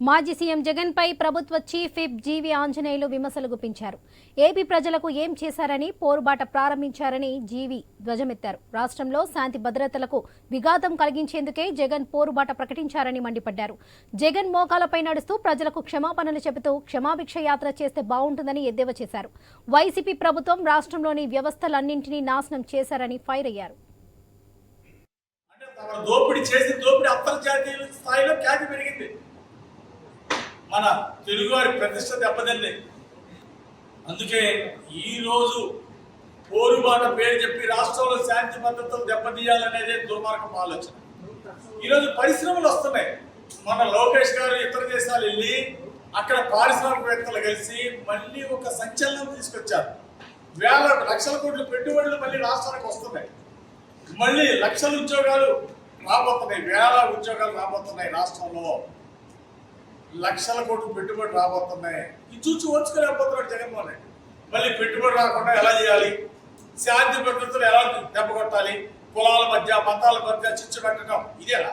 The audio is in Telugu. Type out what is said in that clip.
మాజీ సీఎం జగన్పై ప్రభుత్వ చీఫ్ విప్ జీవి ఆంజనేయులు విమర్శలు గుప్పించారు. ఏపీ ప్రజలకు ఏం చేశారని పోరుబాట ప్రారంభించారని జీవి ధ్వజమెత్తారు. రాష్ట్రంలో శాంతి భద్రతలకు విఘాతం కలిగించేందుకే జగన్ పోరుబాట ప్రకటించారని మండిపడ్డారు. జగన్ మోకాలపై నడుస్తూ ప్రజలకు క్షమాపణలు చెబుతూ క్షమాభిక్ష యాత్ర చేస్తే బాగుంటుందని ఎద్దేవా చేశారు. వైసీపీ ప్రభుత్వం రాష్ట్రంలోని వ్యవస్థలన్నింటినీ నాశనం చేశారని ఫైర్ అయ్యారు. దోపిడీ చేసి దోపిడీ అంతర్జాతీయ స్థాయిలో ఖ్యాతి పెరిగింది. మన తెలుగువారి ప్రతిష్ట దెబ్బతింది. అందుకే ఈరోజు పోరుబాట పేరు చెప్పి రాష్ట్రంలో శాంతి భద్రతలు దెబ్బతీయాలనేదే దుర్మార్గం ఆలోచన. ఈరోజు పరిశ్రమలు వస్తున్నాయి. మన లోకేష్ గారు ఇతర దేశాలు వెళ్ళి అక్కడ పారిశ్రామికవేత్తలు కలిసి మళ్ళీ ఒక సంచలనం తీసుకొచ్చారు. వేల లక్షల కోట్ల పెట్టుబడులు మళ్ళీ రాష్ట్రానికి వస్తున్నాయి. మళ్ళీ లక్షల ఉద్యోగాలు రాబోతున్నాయి. వేల ఉద్యోగాలు రాబోతున్నాయి రాష్ట్రంలో. లక్షల కోట్లు పెట్టుబడి రాబోతున్నాయి. ఇది చూసి ఓర్చుకోలేకపోతున్నాడు జగన్మోహన్ రెడ్డి. మళ్ళీ పెట్టుబడి రాకుండా ఎలా చేయాలి? శాంతి భద్రతలు ఎలా దెబ్బ కొట్టాలి? కులాల మధ్య మతాల మధ్య చిచ్చు పెట్టడం ఇదేనా?